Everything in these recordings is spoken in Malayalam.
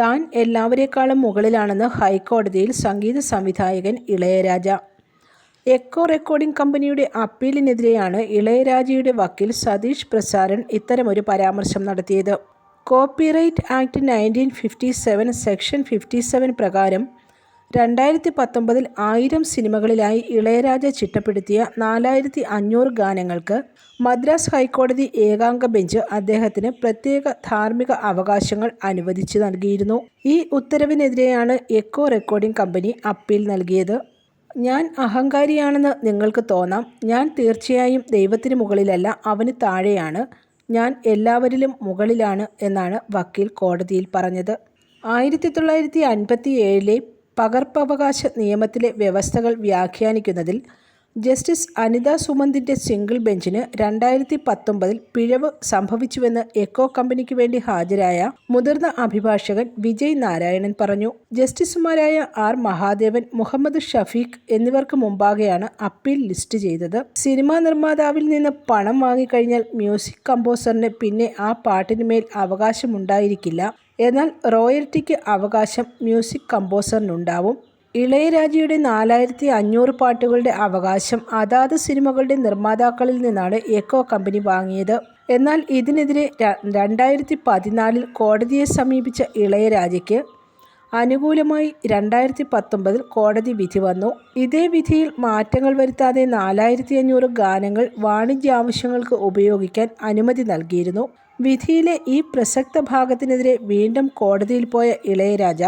താൻ എല്ലാവരേക്കാളും മുകളിലാണെന്ന് ഹൈക്കോടതിയിൽ സംഗീത സംവിധായകൻ ഇളയരാജ. എക്കോ റെക്കോർഡിംഗ് കമ്പനിയുടെ അപ്പീലിനെതിരെയാണ് ഇളയരാജയുടെ വക്കീൽ സതീഷ് പ്രസാരൻ ഇത്തരമൊരു പരാമർശം നടത്തിയത്. Copyright act nineteen fifty seven section fifty seven പ്രകാരം രണ്ടായിരത്തി പത്തൊമ്പതിൽ ആയിരം സിനിമകളിലായി ഇളയരാജ ചിട്ടപ്പെടുത്തിയ നാലായിരത്തി അഞ്ഞൂറ് ഗാനങ്ങൾക്ക് മദ്രാസ് ഹൈക്കോടതി ഏകാംഗ ബെഞ്ച് അദ്ദേഹത്തിന് പ്രത്യേക ധാർമ്മിക അവകാശങ്ങൾ അനുവദിച്ചു നൽകിയിരുന്നു. ഈ ഉത്തരവിനെതിരെയാണ് എക്കോ റെക്കോർഡിംഗ് കമ്പനി അപ്പീൽ നൽകിയത്. ഞാൻ അഹങ്കാരിയാണെന്ന് നിങ്ങൾക്ക് തോന്നാം. ഞാൻ തീർച്ചയായും ദൈവത്തിന് മുകളിലല്ല അവന് താഴെയാണ്. ഞാൻ എല്ലാവരിലും മുകളിലാണ് എന്നാണ് വക്കീൽ കോടതിയിൽ പറഞ്ഞത്. ആയിരത്തി തൊള്ളായിരത്തി അൻപത്തി ഏഴിലെ പകർപ്പവകാശ നിയമത്തിലെ വ്യവസ്ഥകൾ വ്യാഖ്യാനിക്കുന്നതിൽ ജസ്റ്റിസ് അനിത സുമന്തിന്റെ സിംഗിൾ ബെഞ്ചിന് രണ്ടായിരത്തി പത്തൊമ്പതിൽ പിഴവ് സംഭവിച്ചുവെന്ന് എക്കോ കമ്പനിക്ക് വേണ്ടി ഹാജരായ മുതിർന്ന അഭിഭാഷകൻ വിജയ് നാരായണൻ പറഞ്ഞു. ജസ്റ്റിസുമാരായ ആർ മഹാദേവൻ മുഹമ്മദ് ഷഫീഖ് എന്നിവർക്ക് മുമ്പാകെയാണ് അപ്പീൽ ലിസ്റ്റ് ചെയ്തത്. സിനിമാ നിർമ്മാതാവിൽ നിന്ന് പണം വാങ്ങിക്കഴിഞ്ഞാൽ മ്യൂസിക് കമ്പോസറിന് പിന്നെ ആ പാട്ടിന് മേൽ അവകാശമുണ്ടായിരിക്കില്ല. എന്നാൽ റോയൽറ്റിക്ക് അവകാശം മ്യൂസിക് കമ്പോസറിനുണ്ടാവും. ഇളയരാജയുടെ നാലായിരത്തി അഞ്ഞൂറ് പാട്ടുകളുടെ അവകാശം അതാത് സിനിമകളുടെ നിർമ്മാതാക്കളിൽ നിന്നാണ് എക്കോ കമ്പനി വാങ്ങിയത്. എന്നാൽ ഇതിനെതിരെ രണ്ടായിരത്തി പതിനാലിൽ കോടതിയെ സമീപിച്ച ഇളയരാജയ്ക്ക് അനുകൂലമായി രണ്ടായിരത്തി പത്തൊമ്പതിൽ കോടതി വിധി വന്നു. ഇതേ വിധിയിൽ മാറ്റങ്ങൾ വരുത്താതെ നാലായിരത്തി അഞ്ഞൂറ് ഗാനങ്ങൾ വാണിജ്യ ആവശ്യങ്ങൾക്ക് ഉപയോഗിക്കാൻ അനുമതി നൽകിയിരുന്നു. വിധിയിലെ ഈ പ്രസക്ത ഭാഗത്തിനെതിരെ വീണ്ടും കോടതിയിൽ പോയ ഇളയരാജ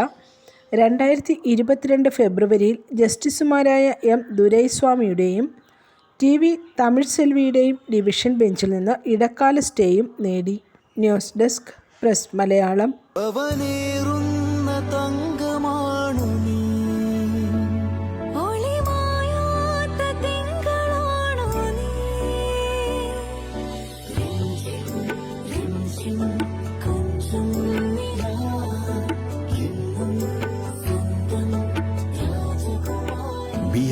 രണ്ടായിരത്തി ഇരുപത്തിരണ്ട് ഫെബ്രുവരിയിൽ ജസ്റ്റിസുമാരായ എം. ദുരൈസ്വാമിയുടെയും ടി. വി. തമിഴ് സെൽവിയുടെയും ഡിവിഷൻ ബെഞ്ചിൽ നിന്ന് ഇടക്കാല സ്റ്റേയും നേടി. News desk press Malayalam.